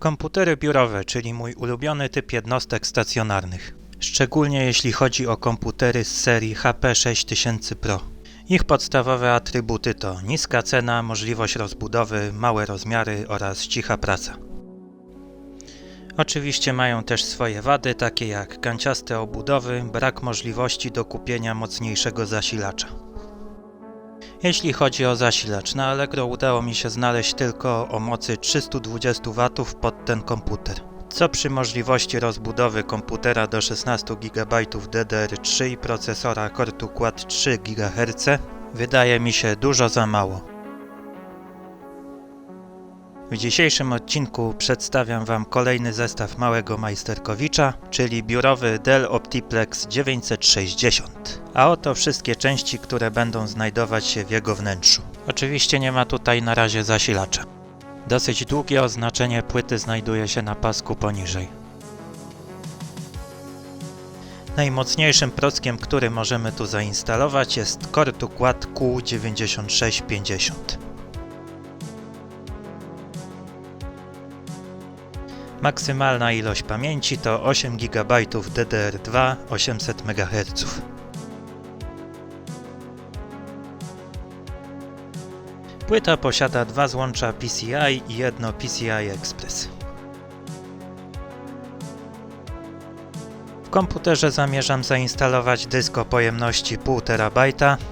Komputery biurowe, czyli mój ulubiony typ jednostek stacjonarnych. Szczególnie jeśli chodzi o komputery z serii HP 6000 Pro. Ich podstawowe atrybuty to niska cena, możliwość rozbudowy, małe rozmiary oraz cicha praca. Oczywiście mają też swoje wady, takie jak kanciaste obudowy, brak możliwości do kupienia mocniejszego zasilacza. Jeśli chodzi o zasilacz, na Allegro udało mi się znaleźć tylko o mocy 320 W pod ten komputer. Co przy możliwości rozbudowy komputera do 16 GB DDR3 i procesora Core to Quad 3 GHz wydaje mi się dużo za mało. W dzisiejszym odcinku przedstawiam Wam kolejny zestaw małego majsterkowicza, czyli biurowy Dell Optiplex 960. A oto wszystkie części, które będą znajdować się w jego wnętrzu. Oczywiście nie ma tutaj na razie zasilacza. Dosyć długie oznaczenie płyty znajduje się na pasku poniżej. Najmocniejszym prockiem, który możemy tu zainstalować jest Core to Quad Q9650. Maksymalna ilość pamięci to 8 GB DDR2 800 MHz. Płyta posiada dwa złącza PCI i jedno PCI Express. W komputerze zamierzam zainstalować dysk o pojemności 1,5 TB,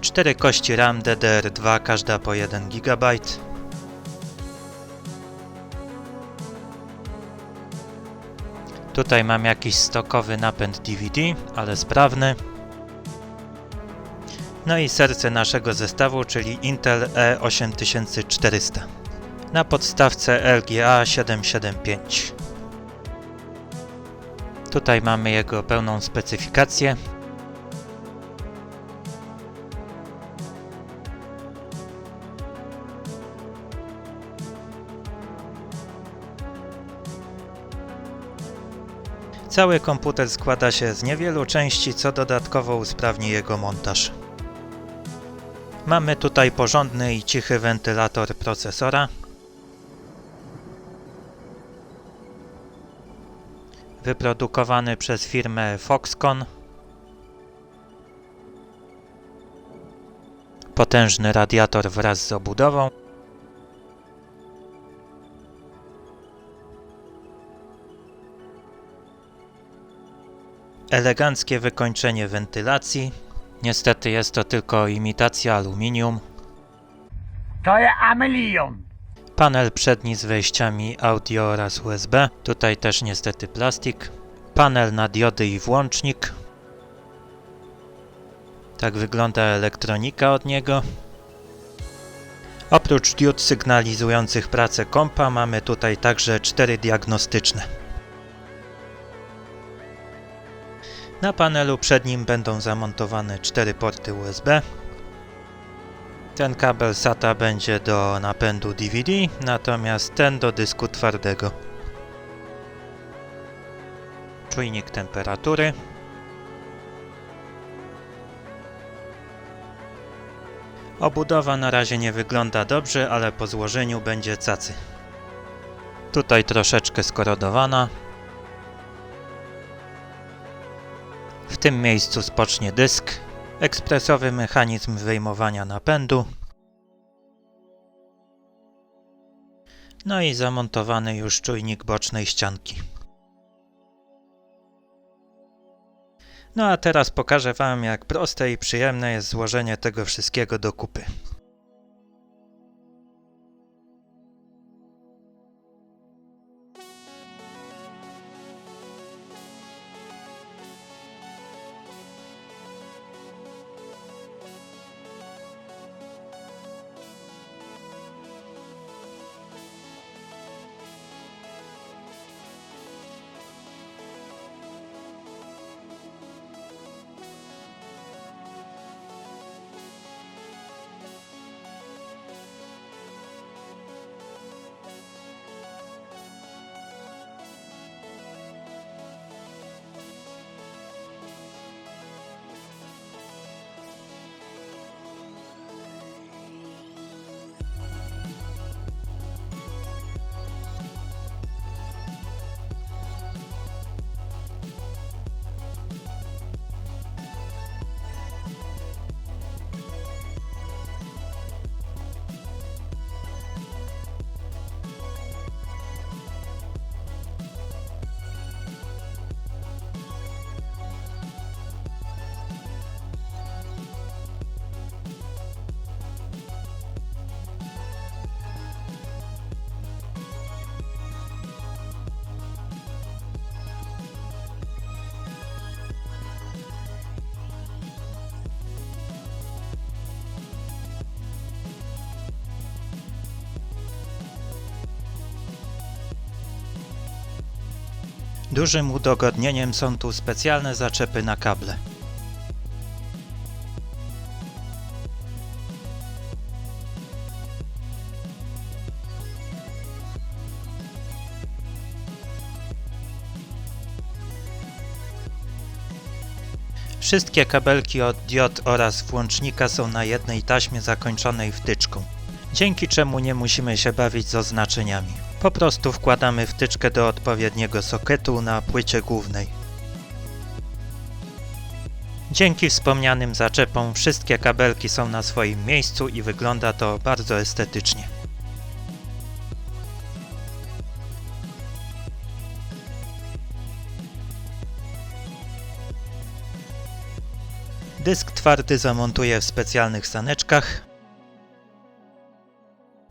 4 kości RAM DDR2 każda po 1 GB, Tutaj mam jakiś stokowy napęd DVD, ale sprawny. No i serce naszego zestawu, czyli Intel E E8400 na podstawce LGA 775. Tutaj mamy jego pełną specyfikację. Cały komputer składa się z niewielu części, co dodatkowo usprawni jego montaż. Mamy tutaj porządny i cichy wentylator procesora. Wyprodukowany przez firmę Foxconn. Potężny radiator wraz z obudową. Eleganckie wykończenie wentylacji. Niestety jest to tylko imitacja aluminium. To jest Amelion. Panel przedni z wejściami audio oraz USB. Tutaj też niestety plastik. Panel na diody i włącznik. Tak wygląda elektronika od niego. Oprócz diod sygnalizujących pracę kompa mamy tutaj także cztery diagnostyczne. Na panelu przednim będą zamontowane cztery porty USB. Ten kabel SATA będzie do napędu DVD, natomiast ten do dysku twardego. Czujnik temperatury. Obudowa na razie nie wygląda dobrze, ale po złożeniu będzie cacy. Tutaj troszeczkę skorodowana, W tym miejscu spocznie dysk, ekspresowy mechanizm wyjmowania napędu, no i zamontowany już czujnik bocznej ścianki. No a teraz pokażę Wam, jak proste i przyjemne jest złożenie tego wszystkiego do kupy. Dużym udogodnieniem są tu specjalne zaczepy na kable. Wszystkie kabelki od diod oraz włącznika są na jednej taśmie zakończonej wtyczką, dzięki czemu nie musimy się bawić z oznaczeniami. Po prostu wkładamy wtyczkę do odpowiedniego soketu na płycie głównej. Dzięki wspomnianym zaczepom wszystkie kabelki są na swoim miejscu i wygląda to bardzo estetycznie. Dysk twardy zamontuję w specjalnych saneczkach.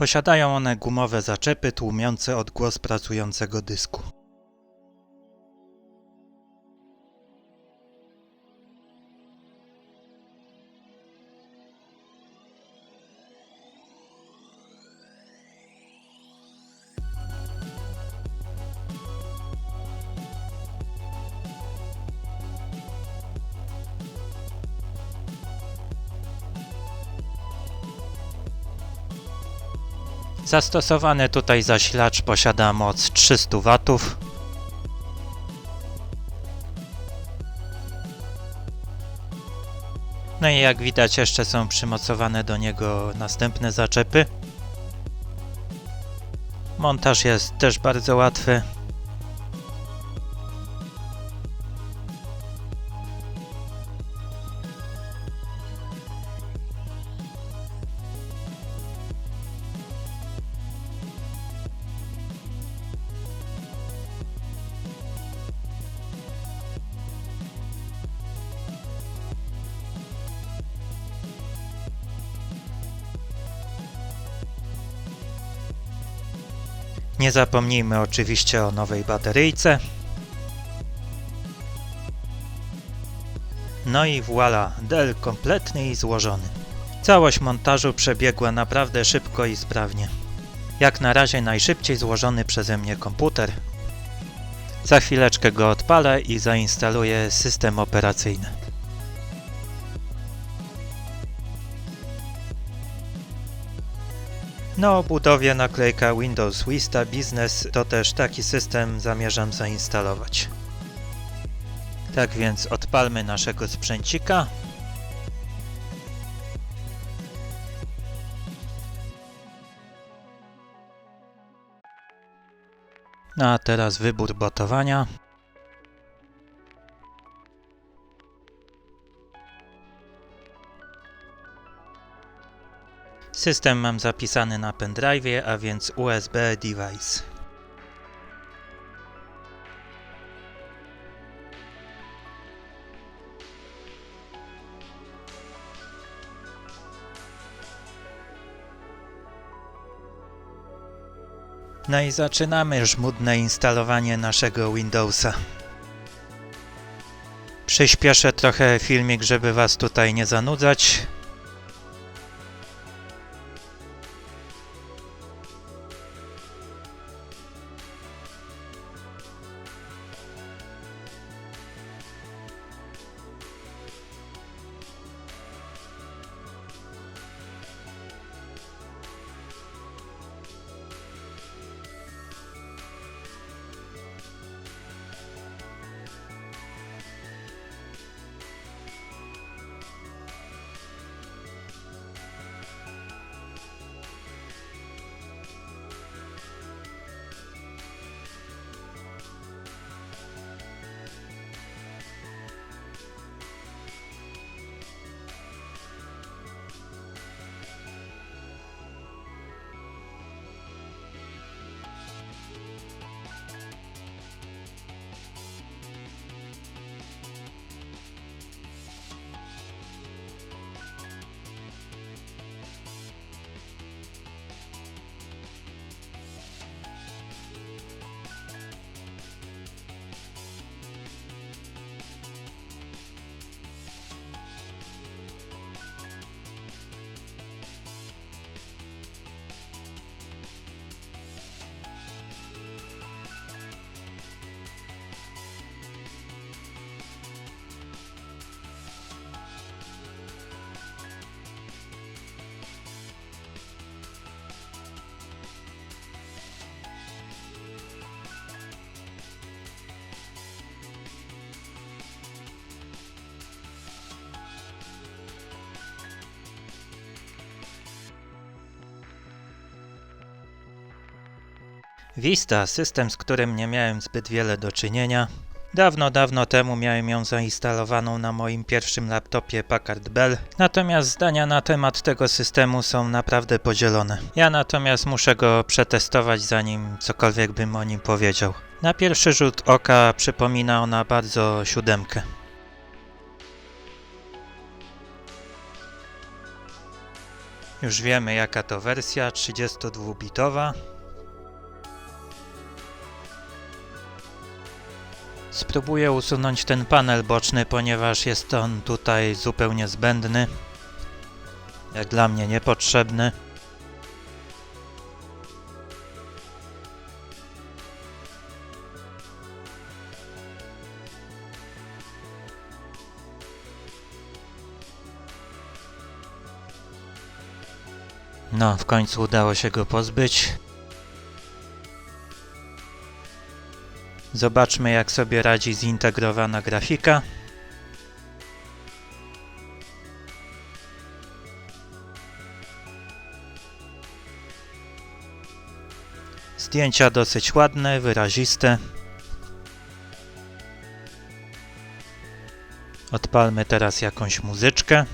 Posiadają one gumowe zaczepy tłumiące odgłos pracującego dysku. Zastosowany tutaj zasilacz posiada moc 300 W. No i jak widać jeszcze są przymocowane do niego następne zaczepy. Montaż jest też bardzo łatwy. Nie zapomnijmy oczywiście o nowej bateryjce. No i voilà, Dell kompletny i złożony. Całość montażu przebiegła naprawdę szybko i sprawnie. Jak na razie najszybciej złożony przeze mnie komputer. Za chwileczkę go odpalę i zainstaluję system operacyjny. Na obudowie naklejka Windows Vista Business to też taki system zamierzam zainstalować. Tak więc odpalmy naszego sprzęcika. No a teraz wybór botowania. System mam zapisany na pendrive, a więc USB device. No i zaczynamy żmudne instalowanie naszego Windowsa. Przyspieszę trochę filmik, żeby Was tutaj nie zanudzać. Vista, system, z którym nie miałem zbyt wiele do czynienia. Dawno, dawno temu miałem ją zainstalowaną na moim pierwszym laptopie Packard Bell, natomiast zdania na temat tego systemu są naprawdę podzielone. Ja natomiast muszę go przetestować zanim cokolwiek bym o nim powiedział. Na pierwszy rzut oka przypomina ona bardzo siódemkę. Już wiemy jaka to wersja 32-bitowa. Spróbuję usunąć ten panel boczny, ponieważ jest on tutaj zupełnie zbędny. Jak dla mnie niepotrzebny. No, w końcu udało się go pozbyć. Zobaczmy jak sobie radzi zintegrowana grafika. Zdjęcia dosyć ładne, wyraziste. Odpalmy teraz jakąś muzyczkę.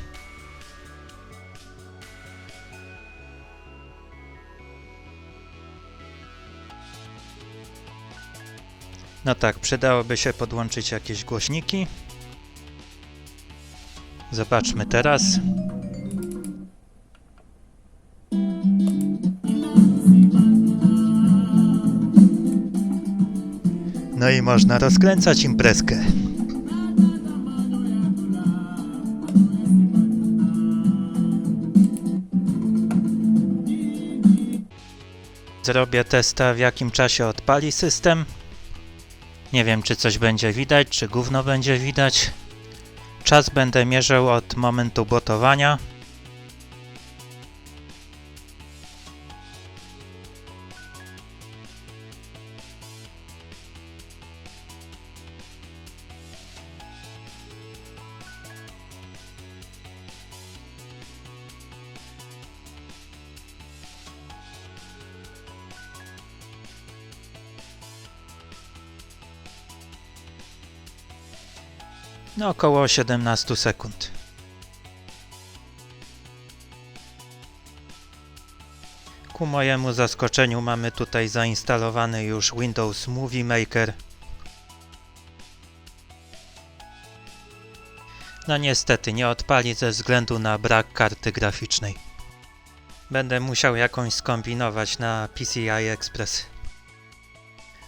No tak, przydałoby się podłączyć jakieś głośniki. Zobaczmy teraz. No i można rozkręcać imprezkę. Zrobię testa w jakim czasie odpali system. Nie wiem, czy coś będzie widać, czy gówno będzie widać. Czas będę mierzył od momentu botowania. No około 17 sekund. Ku mojemu zaskoczeniu mamy tutaj zainstalowany już Windows Movie Maker. No niestety nie odpali ze względu na brak karty graficznej. Będę musiał jakąś skombinować na PCI Express.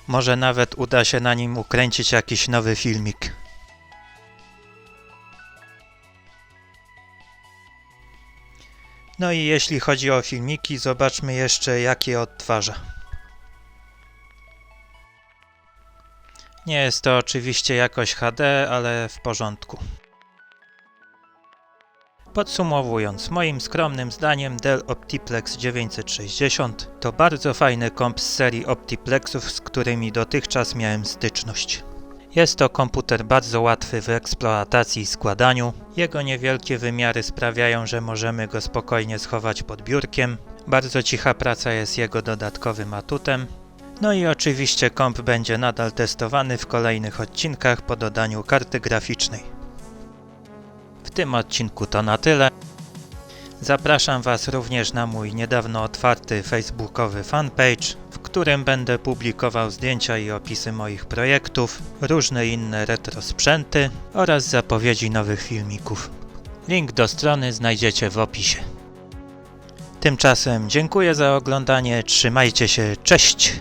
Może nawet uda się na nim ukręcić jakiś nowy filmik. No i jeśli chodzi o filmiki, zobaczmy jeszcze jakie odtwarza. Nie jest to oczywiście jakoś HD, ale w porządku. Podsumowując, moim skromnym zdaniem Dell Optiplex 960 to bardzo fajny komp z serii Optiplexów, z którymi dotychczas miałem styczność. Jest to komputer bardzo łatwy w eksploatacji i składaniu. Jego niewielkie wymiary sprawiają, że możemy go spokojnie schować pod biurkiem. Bardzo cicha praca jest jego dodatkowym atutem. No i oczywiście komp będzie nadal testowany w kolejnych odcinkach po dodaniu karty graficznej. W tym odcinku to na tyle. Zapraszam Was również na mój niedawno otwarty facebookowy fanpage, w którym będę publikował zdjęcia i opisy moich projektów, różne inne retro sprzęty oraz zapowiedzi nowych filmików. Link do strony znajdziecie w opisie. Tymczasem dziękuję za oglądanie, trzymajcie się, cześć!